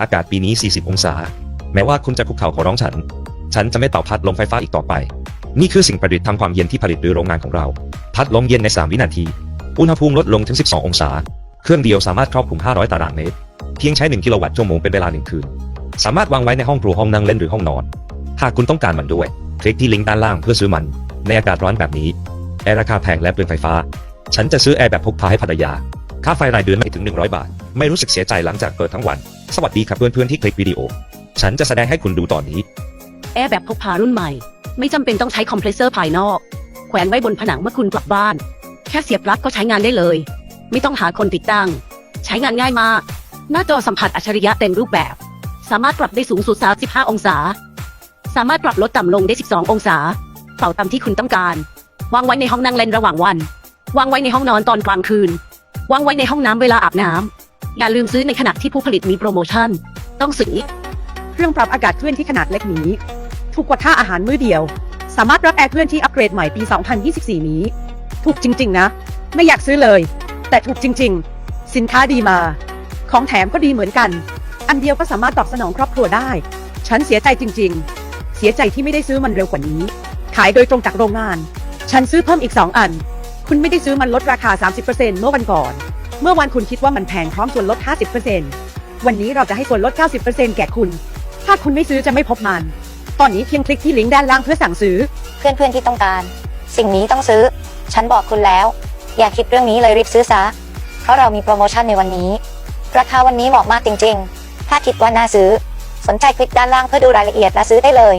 อากาศปีนี้ 40 องศา แม้ว่าคุณจะคุกเข่าขอร้องฉัน ฉันจะไม่เต่อพัดลมไฟฟ้าอีกต่อไป นี่คือสิ่งประดิษฐ์ทำความเย็นที่ผลิตโดยโรงงานของเรา พัดลมเย็นใน 3 วินาที อุณหภูมิลดลงถึง 12 องศา เครื่องเดียวสามารถครอบคลุม 500 ตารางเมตร เพียงใช้ 1 กิโลวัตต์ชั่วโมงเป็นเวลา 1 คืน สามารถวางไว้ในห้องครัวห้องนั่งเล่นหรือห้องนอน หากคุณต้องการมันด้วย คลิกที่ลิงก์ด้านล่างเพื่อซื้อมัน ในอากาศร้อนแบบนี้ แอร์ราคาแพงและเปลืองไฟฟ้า ฉันจะซื้อแอร์แบบพกพาให้ภรรยา ค่าไฟรายเดือนไม่ถึง 100 บาท ไม่รู้สึกเสียใจหลังจากเปิดทั้งวัน สวัสดีครับเพื่อนๆที่คลิกวิดีโอ ฉันจะแสดงให้คุณดูตอนนี้ แอร์แบบพกพารุ่นใหม่ ไม่จำเป็นต้องใช้คอมเพรสเซอร์ภายนอก แขวนไว้บนผนังเมื่อคุณกลับบ้าน แค่เสียบปลั๊กก็ใช้งานได้เลย ไม่ต้องหาคนติดตั้ง ใช้งานง่ายมาก หน้าจอสัมผัสอัจฉริยะเต็มรูปแบบ สามารถปรับได้สูงสุด 35 องศา สามารถปรับลดต่ำลงได้ 12 องศา เป่าตามที่คุณต้องการ วางไว้ในห้องนั่งเล่นระหว่างวัน วางไว้ในห้องนอนตอนกลางคืน วางไว้ในห้องน้ำเวลาอาบน้ำ อย่าลืมซื้อในขณะที่ผู้ผลิตมีโปรโมชั่น ต้องซื้อเครื่องปรับอากาศเคลื่อนที่ขนาดเล็กนี้ ถูกกว่าค่าอาหารมื้อเดียว สามารถรับแอร์เคลื่อนที่อัปเกรดใหม่ปี 2024 นี้ ถูกจริง ๆ นะ ไม่อยากซื้อเลย แต่ถูกจริง ๆ สินค้าดีมา ของแถมก็ดีเหมือนกัน อันเดียวก็สามารถตอบสนองครอบครัวได้ ฉันเสียใจจริง ๆ เสียใจที่ไม่ได้ซื้อมันเร็วกว่านี้ ขายโดยตรงจากโรงงาน ฉันซื้อเพิ่มอีก 2 อัน คุณไม่ได้ซื้อมันลดราคา 30%เมื่อวันก่อน เมื่อวันคุณคิดว่ามันแพงพร้อมส่วนลด 50%วันนี้เราจะให้ส่วนลด 90%แก่คุณ ถ้าคุณไม่ซื้อจะไม่พบมัน ตอนนี้เพียงคลิกที่ลิงก์ด้านล่างเพื่อสั่งซื้อ เพื่อนๆที่ต้องการ สิ่งนี้ต้องซื้อ ฉันบอกคุณแล้ว อย่าคิดเรื่องนี้เลยรีบซื้อซะ เพราะเรามีโปรโมชั่นในวันนี้ ราคาวันนี้เหมาะมากจริง ๆ ถ้าคิดว่าน่าซื้อ สนใจคลิกด้านล่างเพื่อดูรายละเอียดและซื้อได้เลย